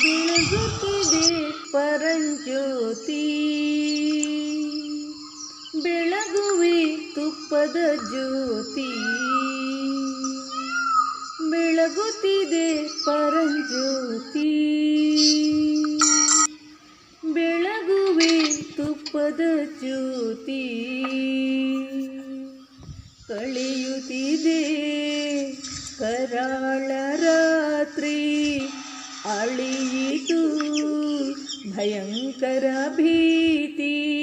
ಬೆಳಗುತ್ತಿದೆ ಪರಂಜ್ಯೋತಿ ಬೆಳಗುವೆ ತುಪ್ಪದ ಜ್ಯೋತಿ ಬೆಳಗುತ್ತಿದೆ ಪರಂಜ್ಯೋತಿ ತುಪ್ಪದ ಜ್ಯೋತಿ ಕಳೆಯುತ್ತಿದೆ. ಕರಾಳ ರಾತ್ರಿ ಅಳಿಯಿತು ಭಯಂಕರ ಭೀತಿ.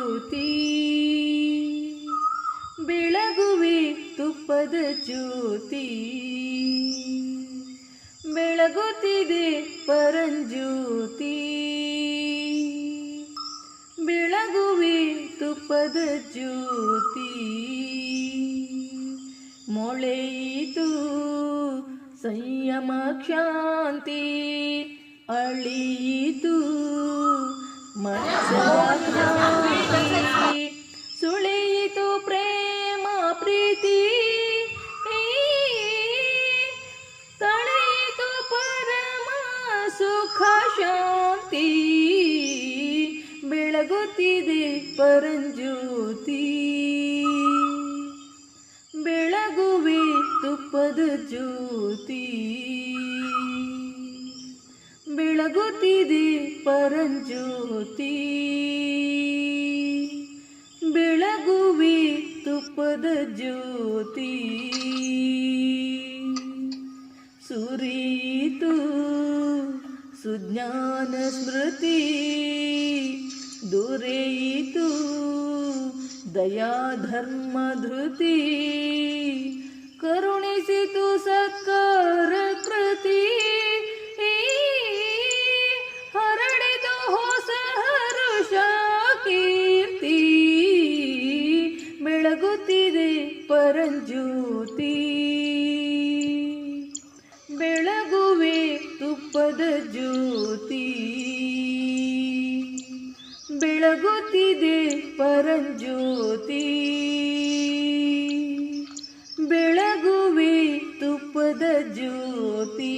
ಪರಂಜ್ಯೋತಿ ಬೆಳಗುವೆ ತುಪ್ಪದ ಜ್ಯೋತಿ. ಬೆಳಗುತ್ತಿದೆ ಪರಂಜ್ಯೋತಿ. ಬೆಳಗುವೆ ತುಪ್ಪದ ಜ್ಯೋತಿ. ಮೊಳೆಯಿತು ಸಂಯಮ ಕ್ಷಾಂತಿ ಅಳಿಯಿತು ಮತ್ಸರಾಕ್ರಾಂತಿ ಬೆಳಗುತ್ತಿದೆ ಪರಂಜ್ಯೋತಿ. ಬೆಳಗುವೆ ತುಪ್ಪದ ಜ್ಯೋತಿ. ಬೆಳಗುತ್ತಿದೆ ಪರಂಜ್ಯೋತಿ. ಬೆಳಗುವೆ ತುಪ್ಪದ ಜ್ಯೋತಿ. ಸುರಿಯಿತು ಸುಜ್ಞಾನ ಸ್ಮೃತಿ. ದೊರೆಯಿತು. ದಯಾ ಧರ್ಮ ಧೃತಿ ಕರುಣಿಸಿತು ಸತ್ಕಾರ ಕೃತಿ. ಹರಡಿತು ಹೊಸ ಹರುಷ ಕೀರ್ತಿ. ಬೆಳಗುತ್ತಿದೆ ಪರಂಜ್ಯೋತಿ ಬೆಳಗುತ್ತಿದೆ ಪರಂಜ್ಯೋತಿ. ಬೆಳಗುವೆ ತುಪ್ಪದ ಜ್ಯೋತಿ.